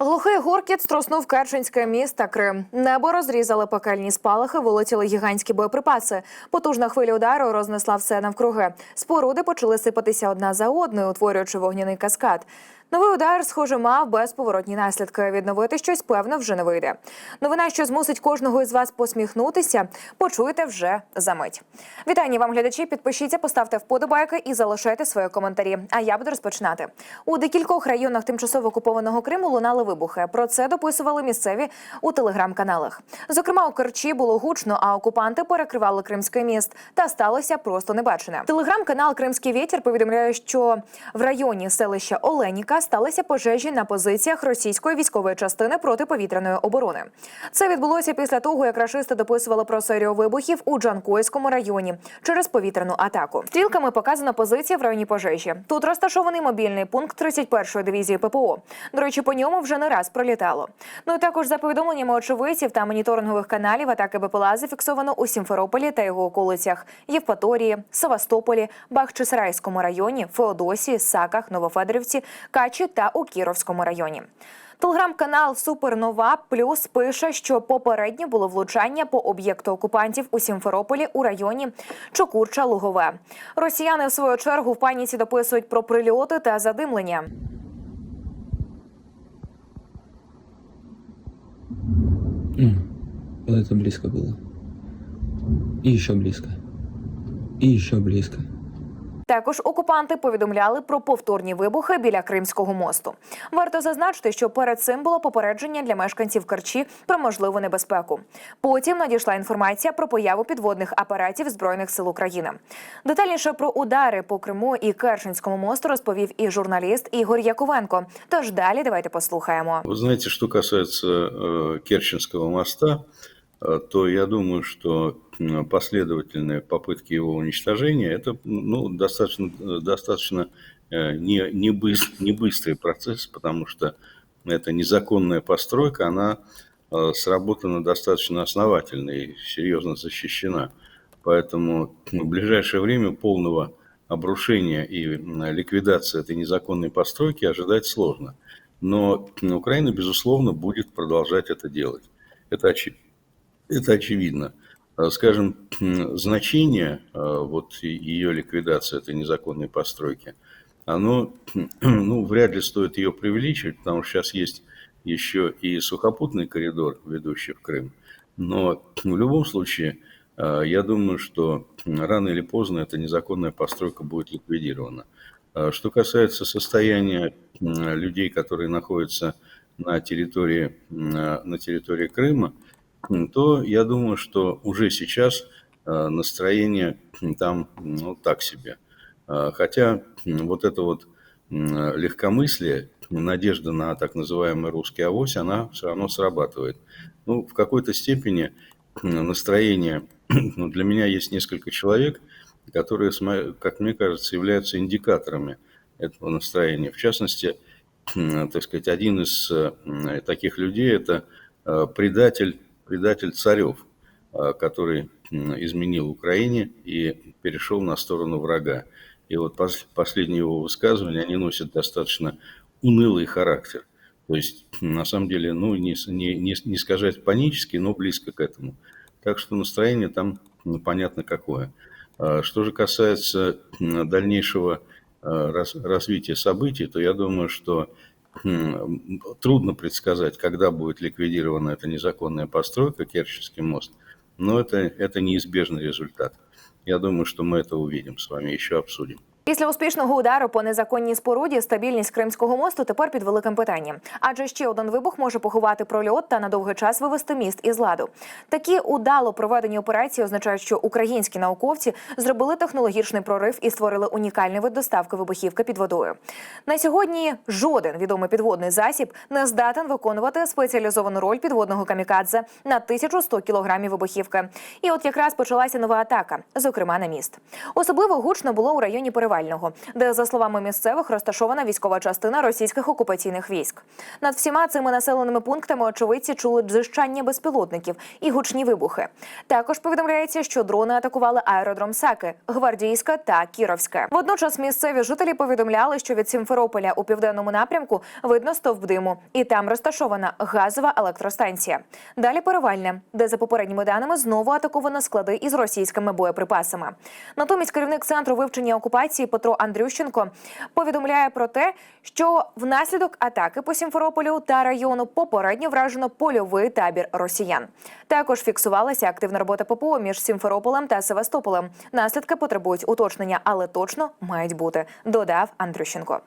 Глухий гуркіт струснув Керченське місто Крим. Небо розрізали пекельні спалахи, вилетіли гігантські боєприпаси. Потужна хвиля удару рознесла все навкруги. Споруди почали сипатися одна за одною, утворюючи вогняний каскад. Новий удар, схоже, мав безповоротні наслідки. Відновити щось певно вже не вийде. Новина, що змусить кожного із вас посміхнутися, почуєте вже за мить. Вітання вам, глядачі. Підпишіться, поставте вподобайки і залишайте свої коментарі. А я буду розпочинати. У декількох районах тимчасово окупованого Криму лунали вибухи. Про це дописували місцеві у телеграм-каналах. Зокрема, у Керчі було гучно, а окупанти перекривали Кримський міст. Та сталося просто небачене. Телеграм-канал Кримський вітер повідомляє, що в районі селища Оленіка сталися пожежі на позиціях російської військової частини протиповітряної оборони. Це відбулося після того, як рашисти дописували про серію вибухів у Джанкойському районі через повітряну атаку. Стрілками показана позиція в районі пожежі. Тут розташований мобільний пункт 31-ї дивізії ППО. До речі, по ньому вже не раз пролітало. Ну і також за повідомленнями очевидців та моніторингових каналів атаки БПЛА зафіксовано у Сімферополі та його околицях, Євпаторії, Севастополі, Бахчисарайському районі, Феодосії, Саках, Новофедорівці, Качі та у Кіровському районі. Телеграм-канал Супернова Плюс пише, що попередньо було влучання по об'єкту окупантів у Сімферополі у районі Чокурча Лугове. Росіяни в свою чергу в паніці дописують про прильоти та задимлення. М, Вот это близко было. И еще близко. И еще близко. Також окупанти повідомляли про повторні вибухи біля Кримського мосту. Варто зазначити, що перед цим було попередження для мешканців Керчі про можливу небезпеку. Потім надійшла інформація про появу підводних апаратів збройних сил України. Детальніше про удари по Криму і Керченському мосту розповів і журналіст Ігор Яковенко. Тож далі давайте послухаємо. Вы знаете, что касается э, Керченского моста, э, То я думаю, что последовательные попытки его уничтожения это ну, достаточно, э, достаточно э, не, не, быс- не быстрый процесс, потому что эта незаконная постройка, она э, сработана достаточно основательно и серьезно защищена. Поэтому в ближайшее время полного обрушения и ликвидации этой незаконной постройки ожидать сложно. Но Украина, безусловно, будет продолжать это делать. Это, очи- это очевидно. Э, Скажем, значение э, вот ее ликвидации, этой незаконной постройки, оно, ну, вряд ли стоит ее преувеличивать, потому что сейчас есть еще и сухопутный коридор, ведущий в Крым. Но в любом случае, э, я думаю, что рано или поздно эта незаконная постройка будет ликвидирована. Что касается состояния людей, которые находятся на территории, на территории Крыма, то я думаю, что уже сейчас э, настроение там ну, так себе. Э, Хотя вот это вот легкомыслие, надежда на так называемый русский авось, она все равно срабатывает. Ну, в какой-то степени настроение, ну, для меня есть несколько человек, которые, как мне кажется, являются индикаторами этого настроения. В частности, так сказать, один из э, таких людей – это предатель, предатель Царев, э, который изменил Украине и перешел на сторону врага. И вот пос- последние его высказывания, они носят достаточно унылый характер. То есть, на самом деле, ну, не, не, не, не сказать панический, но близко к этому. Так что настроение там ну, понятно какое. А Что же касается дальнейшего раз- развития событий, то я думаю, что трудно предсказать, когда будет ликвидирована эта незаконная постройка, Керченский мост, но это, это неизбежный результат. Я думаю, что мы это увидим с вами, еще обсудим. Після успішного удару по незаконній споруді стабільність Кримського мосту тепер під великим питанням. Адже ще один вибух може поховати прольот та на довгий час вивести міст із ладу. Такі удало проведені операції означають, що українські науковці зробили технологічний прорив і створили унікальний вид доставки вибухівки під водою. На сьогодні жоден відомий підводний засіб не здатен виконувати спеціалізовану роль підводного камікадзе на 1100 кілограмів вибухівки. І от якраз почалася нова атака, зокрема на міст. Особливо гучно було у районі переважно Привального, де, за словами місцевих, розташована військова частина російських окупаційних військ. Над всіма цими населеними пунктами очевидці чули дзижчання безпілотників і гучні вибухи. Також повідомляється, що дрони атакували аеродром Саки, Гвардійська та Кіровська. Водночас місцеві жителі повідомляли, що від Сімферополя у південному напрямку видно стовп диму, і там розташована газова електростанція. Далі перевальне, де за попередніми даними знову атаковано склади із російськими боєприпасами. Натомість керівник центру вивчення окупації Петро Андрющенко повідомляє про те, що внаслідок атаки по Сімферополю та району попередньо вражено польовий табір росіян. Також фіксувалася активна робота ППО між Сімферополем та Севастополем. Наслідки потребують уточнення, але точно мають бути, додав Андрющенко.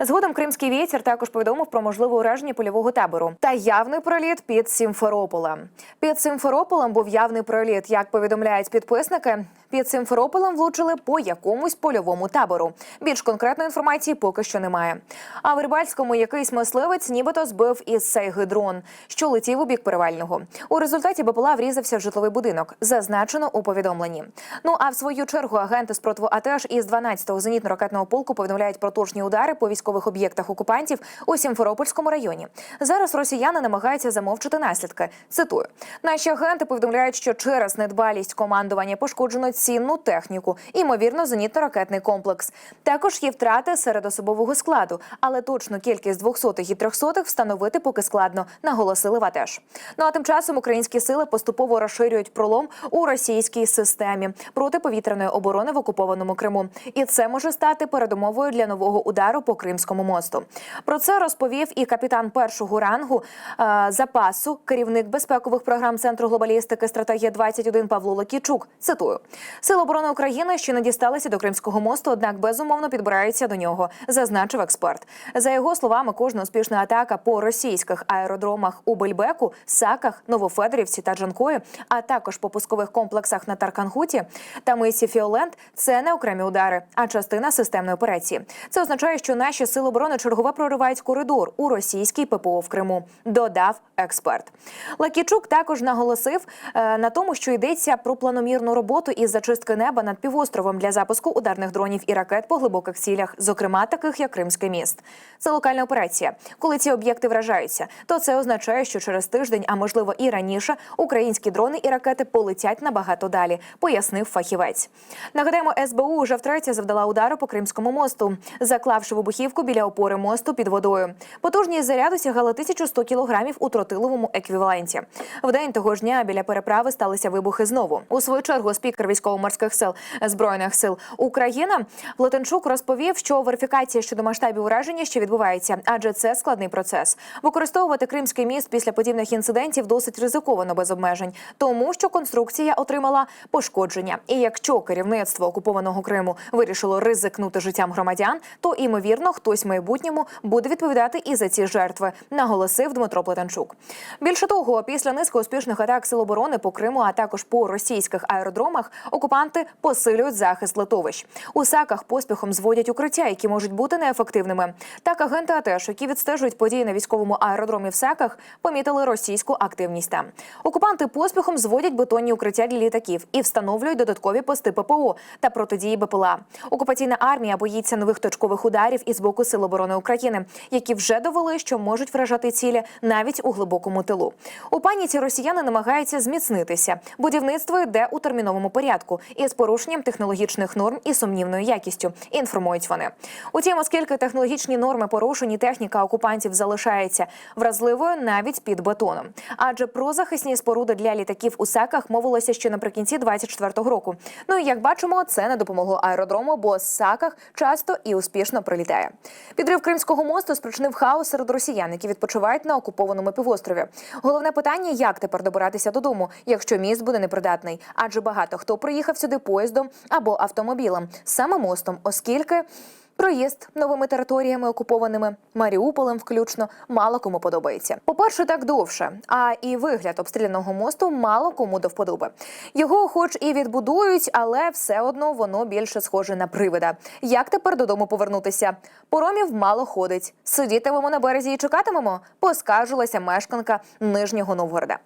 Згодом кримський вітер також повідомив про можливе ураження польового табору та явний проліт під Сімферополем. Під Сімферополем був явний проліт. Як повідомляють підписники, під Сімферополем влучили по якомусь польовому табору. Більш конкретної інформації поки що немає. А в Рибальському якийсь мисливець нібито збив із сейги дрон, що летів у бік перевального. У результаті БПЛА врізався в житловий будинок, зазначено у повідомленні. Ну а в свою чергу агенти спротиву АТЕШ із 12-го зенітно-ракетного полку повідомляють про точні удари по військових об'єктах окупантів у Сімферопольському районі. Зараз росіяни намагаються замовчити наслідки. Цитую: наші агенти повідомляють, що через недбалість командування пошкоджено цінну техніку, імовірно, зенітно-ракетний комплекс. Також є втрати серед особового складу, але точну кількість 200-х і 300-х встановити поки складно, наголосили в АТЕШ. Ну а тим часом українські сили поступово розширюють пролом у російській системі протиповітряної оборони в окупованому Криму, і це може стати передумовою для нового удару по Кримському мосту. Про це розповів і капітан першого рангу е, запасу, керівник безпекових програм Центру глобалістики стратегія 21 Павло Лакічук. Цитую: Сили оборони України ще не дісталися до Кримського мосту, однак безумовно підбираються до нього, зазначив експерт. За його словами, кожна успішна атака по російських аеродромах у Бельбеку, Саках, Новофедорівці та Джанкої, а також по пускових комплексах на Тарканхуті та мисі Фіоленд це не окремі удари, а частина системної операції. Це означає, що наші сили оборони чергове проривають коридор у російській ППО в Криму. Додав експерт. Лакічук також наголосив е, на тому, що йдеться про планомірну роботу із зачистки неба над півостровом для запуску ударних дронів і ракет по глибоких цілях, зокрема таких як Кримський міст. Це локальна операція. Коли ці об'єкти вражаються, то це означає, що через тиждень, а можливо і раніше, українські дрони і ракети полетять набагато далі, пояснив фахівець. Нагадаємо, СБУ вже втретє завдала удару по Кримському мосту, заклавши вибухівку біля опори мосту під водою. Потужність заряду сягала 1100 кілограмів у тротиловому еквіваленті. В день того ж дня біля переправи сталися вибухи знову. У свою чергу спікер військово-морських сил збройних сил Україна Плетенчук розповів, що верифікація щодо масштабів ураження ще відбувається, адже це складний процес. Використовувати Кримський міст після подібних інцидентів досить ризиковано без обмежень, тому що конструкція отримала пошкодження. І якщо керівництво окупованого Криму вирішило ризикнути життям громадян, то імовірно хтось в майбутньому буде відповідати і за ці жертви, наголосив Дмитро Плетенчук. Більше того, після низки успішних атак сил оборони по Криму, а також по російських аеродромах, окупанти посилюють захист литовищ. У саках поспіхом зводять укриття, які можуть бути неефективними. Так агенти АТЕШ, які відстежують події на військовому аеродромі в саках, помітили російську активність там. Окупанти поспіхом зводять бетонні укриття для літаків і встановлюють додаткові пости ППО та протидії БПЛА. Окупаційна армія боїться нових точкових ударів із боку Сил оборони України, які вже довели, що можуть вражати цілі навіть у глибокому тилу. У паніці росіяни намагаються зміцнитися. Будівництво йде у терміновому порядку із порушенням технологічних норм і сумнівною якістю. Інформують вони. Утім, оскільки технологічні норми порушені, техніка окупантів залишається вразливою навіть під бетоном. Адже про захисні споруди для літаків у саках мовилося ще наприкінці 24-го року. Ну і як бачимо, це не допомогло аеродрому, бо саках часто і успішно прилітає. Підрив Кримського мосту спричинив хаос серед росіян, які відпочивають на окупованому півострові. Головне питання: як тепер добиратися додому, якщо міст буде непридатний? Адже багато хто приїхав сюди поїздом або автомобілем, саме мостом, оскільки. Проїзд новими територіями, окупованими Маріуполем, включно мало кому подобається. По-перше, так довше. А і вигляд обстріляного мосту мало кому до вподоби. Його, хоч і відбудують, але все одно воно більше схоже на привида. Як тепер додому повернутися? Поромів мало ходить. Сидітимемо на березі і чекатимемо. Поскаржилася мешканка Нижнього Новгорода.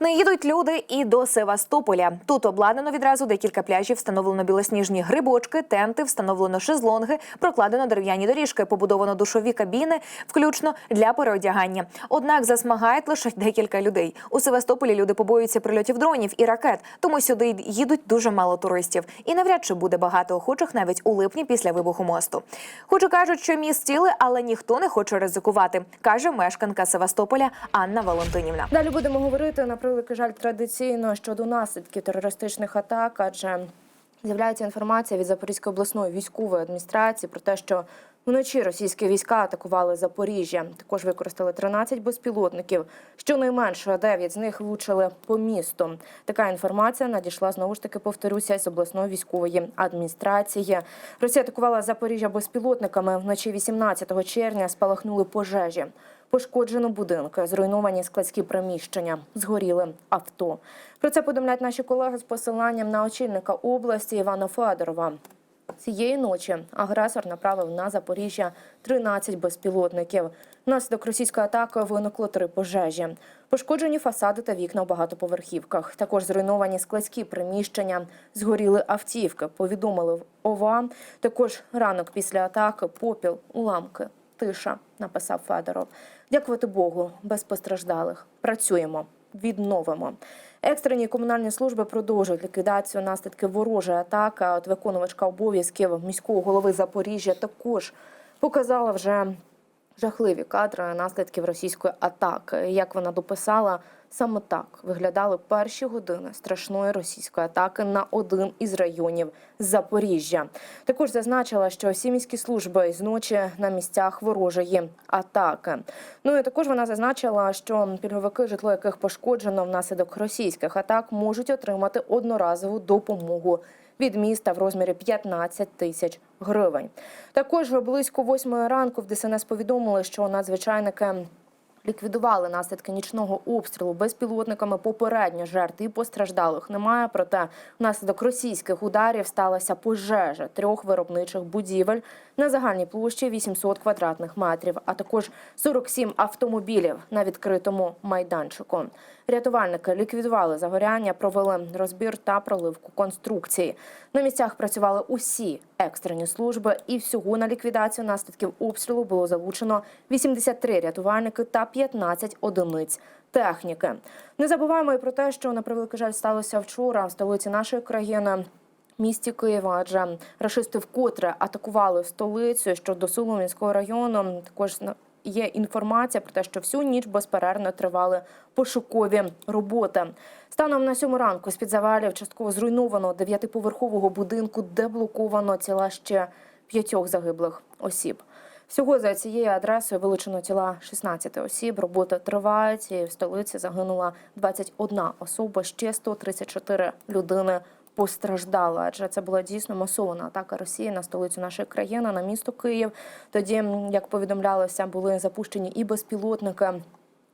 Не їдуть люди і до Севастополя. Тут обладнано відразу декілька пляжів, встановлено білосніжні грибочки, тенти, встановлено шезлонги, прокладено дерев'яні доріжки, побудовано душові кабіни, включно для переодягання. Однак засмагають лише декілька людей. У Севастополі люди побоюються прильотів дронів і ракет, тому сюди їдуть дуже мало туристів. І навряд чи буде багато охочих навіть у липні після вибуху мосту. Хоч і кажуть, що міст ціли, але ніхто не хоче ризикувати, каже мешканка Севастополя Анна Валентинівна. Далі будемо говорити на превеликий жаль традиційно щодо наслідків терористичних атак, адже з'являється інформація від Запорізької обласної військової адміністрації про те, що вночі російські війська атакували Запоріжжя. Також використали 13 безпілотників. Щонайменше 9 з них влучили по місту. Така інформація надійшла знову ж таки, повторюся, з обласної військової адміністрації. Росія атакувала Запоріжжя безпілотниками. Вночі 18 червня спалахнули пожежі. Пошкоджено будинки, зруйновані складські приміщення, згоріли авто. Про це повідомляють наші колеги з посиланням на очільника області Івана Федорова. Цієї ночі агресор направив на Запоріжжя 13 безпілотників. Внаслідок російської атаки виникло три пожежі. Пошкоджені фасади та вікна в багатоповерхівках. Також зруйновані складські приміщення, згоріли автівки. Повідомили в ОВА. Також ранок після атаки, попіл, уламки, тиша, написав Федоров. Дякувати Богу, без постраждалих. Працюємо, відновимо. Екстрені комунальні служби продовжують ліквідацію наслідків ворожої атаки. От виконувачка обов'язків міського голови Запоріжжя також показала вже жахливі кадри наслідків російської атаки. Як вона дописала, саме так виглядали перші години страшної російської атаки на один із районів Запоріжжя. Також зазначила, що всі міські служби з ночі на місцях ворожої атаки. Ну і також вона зазначила, що пільговики, житло яких пошкоджено внаслідок російських атак, можуть отримати одноразову допомогу від міста в розмірі 15 тисяч гривень. Також близько восьмої ранку в ДСНС повідомили, що надзвичайники. Ліквідували наслідки нічного обстрілу безпілотниками. Попередньо жертв і постраждалих немає. Проте внаслідок російських ударів сталася пожежа трьох виробничих будівель на загальній площі 800 квадратних метрів, а також 47 автомобілів на відкритому майданчику. Рятувальники ліквідували загоряння, провели розбір та проливку конструкції. На місцях працювали усі екстрені служби, і всього на ліквідацію наслідків обстрілу було залучено 83 рятувальники та 15 одиниць техніки. Не забуваємо і про те, що на превеликий жаль сталося вчора в столиці нашої країни. Місті Києва, адже рашисти вкотре атакували столицю щодо Солом'янського району. Також є інформація про те, що всю ніч безперервно тривали пошукові роботи. Станом на сьому ранку з-під завалів частково зруйнованого дев'ятиповерхового будинку деблоковано тіла ще п'ятьох загиблих осіб. Всього за цією адресою вилучено тіла 16 осіб. Робота тривають. І в столиці загинула 21 особа, ще 134 людини постраждала. Адже це була дійсно масована атака Росії на столицю нашої країни, на місто Київ. Тоді, як повідомлялося, були запущені і безпілотники.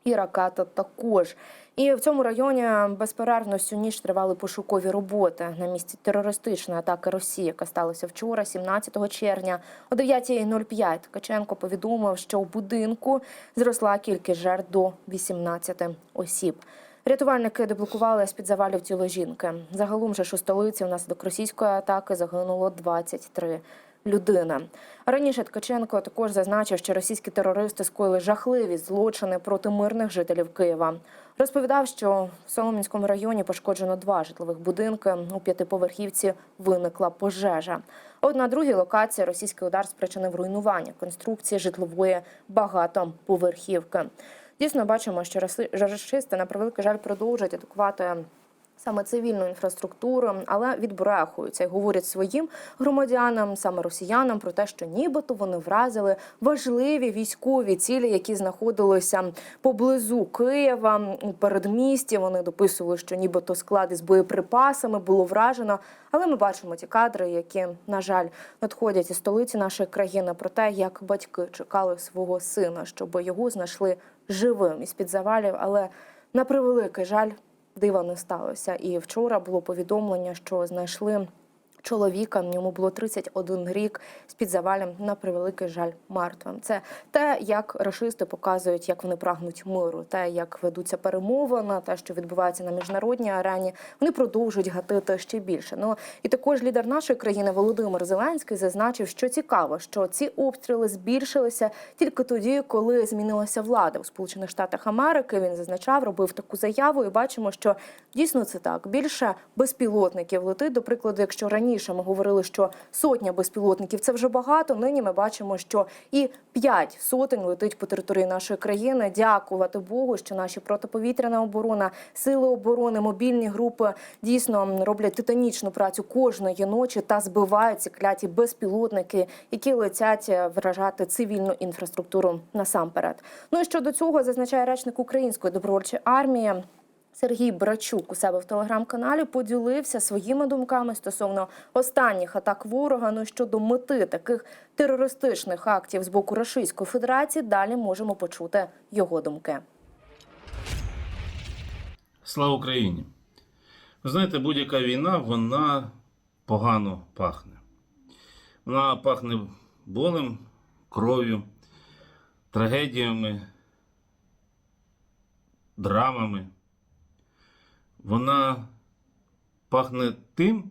І ракета також. І в цьому районі безперервно всю ніч тривали пошукові роботи на місці терористичної атаки Росії, яка сталася вчора, 17 червня, о 9.05. Ткаченко повідомив, що у будинку зросла кількість жертв до 18 осіб. Рятувальники деблокували з-під завалів тіло жінки. Загалом же у столиці внаслідок російської атаки загинуло 23 людини. Раніше Ткаченко також зазначив, що російські терористи скоїли жахливі злочини проти мирних жителів Києва. Розповідав, що в Солом'янському районі пошкоджено два житлових будинки. У п'ятиповерхівці виникла пожежа. От на другій локації російський удар спричинив руйнування конструкції житлової багатоповерхівки. Дійсно, бачимо, що раси- рашисти на превеликий жаль продовжують атакувати саме цивільну інфраструктуру, але відбрехуються і говорять своїм громадянам, саме росіянам, про те, що нібито вони вразили важливі військові цілі, які знаходилися поблизу Києва у передмісті. Вони дописували, що нібито склади з боєприпасами було вражено. Але ми бачимо ті кадри, які на жаль надходять із столиці нашої країни, про те, як батьки чекали свого сина, щоб його знайшли живим із під завалів. Але на превеликий жаль, дива не сталося. І вчора було повідомлення, що знайшли чоловіка. Йому було 31 рік з під завалем на превеликий жаль мертвим. Це те, як рашисти показують, як вони прагнуть миру, те, як ведуться перемовини, те, що відбувається на міжнародній арені. Вони продовжують гатити ще більше. Ну і також лідер нашої країни Володимир Зеленський зазначив, що цікаво, що ці обстріли збільшилися тільки тоді, коли змінилася влада у Сполучених Штатах Америки. Він зазначав, робив таку заяву, і бачимо, що дійсно це так. Більше безпілотників летить. До прикладу, якщо раніше ми говорили, що сотня безпілотників це вже багато. Нині ми бачимо, що і п'ять сотень летить по території нашої країни. Дякувати Богу, що наші протиповітряна оборона, сили оборони, мобільні групи дійсно роблять титанічну працю кожної ночі та збивають ці кляті безпілотники, які летять вражати цивільну інфраструктуру насамперед. Ну і щодо цього зазначає речник української добровольчої армії. Сергій Брачук у себе в телеграм-каналі поділився своїми думками стосовно останніх атак ворога. Ну щодо мети таких терористичних актів з боку Російської Федерації. Далі можемо почути його думки. Слава Україні! Ви знаєте, будь-яка війна, вона погано пахне. Вона пахне болем, кров'ю, трагедіями, драмами. Вона пахне тим,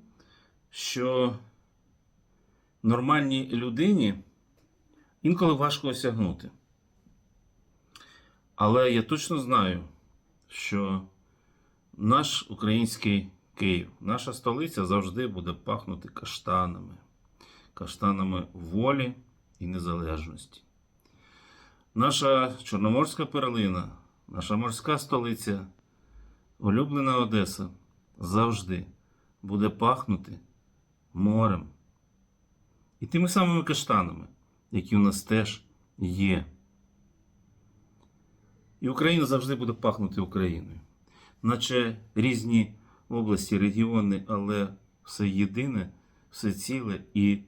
що нормальній людині інколи важко осягнути. Але я точно знаю, що наш український Київ, наша столиця завжди буде пахнути каштанами, каштанами волі і незалежності. Наша Чорноморська перлина, наша морська столиця, улюблена Одеса завжди буде пахнути морем. І тими самими каштанами, які у нас теж є. І Україна завжди буде пахнути Україною наче різні області, регіони, але все єдине, все ціле і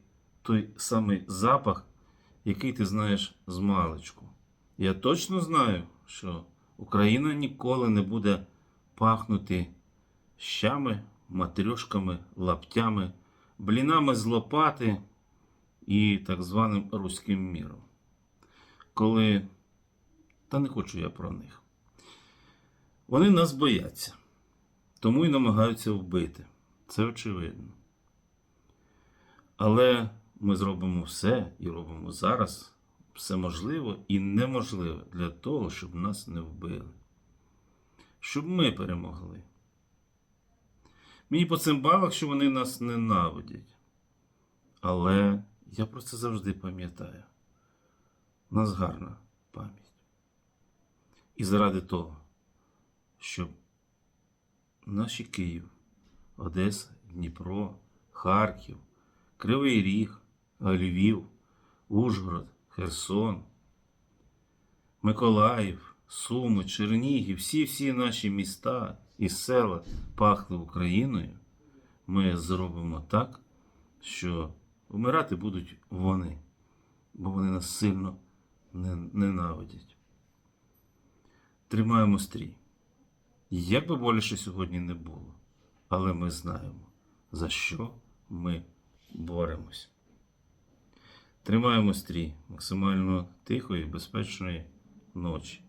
той самий запах, який ти знаєш з маличку. Я точно знаю, що Україна ніколи не буде пахнути щами, матрьошками, лаптями, блінами з лопати і так званим руським міром. Коли, та не хочу я про них. Вони нас бояться, тому і намагаються вбити. Це очевидно. Але ми зробимо все і робимо зараз все можливе і неможливе для того, щоб нас не вбили. Щоб ми перемогли. Мені по цим балах, що вони нас ненавидять. Але я про це завжди пам'ятаю. У нас гарна пам'ять. І заради того щоб наші Київ, Одеса, Дніпро, Харків, Кривий Ріг, Львів, Ужгород, Херсон, Миколаїв, Суми, Чернігів, всі-всі наші міста і села пахли Україною, ми зробимо так, що вмирати будуть вони, бо вони нас сильно ненавидять. Тримаємо стрій. Як би боліше сьогодні не було, але ми знаємо, за що ми боремось. Тримаємо стрій максимально тихої, безпечної ночі.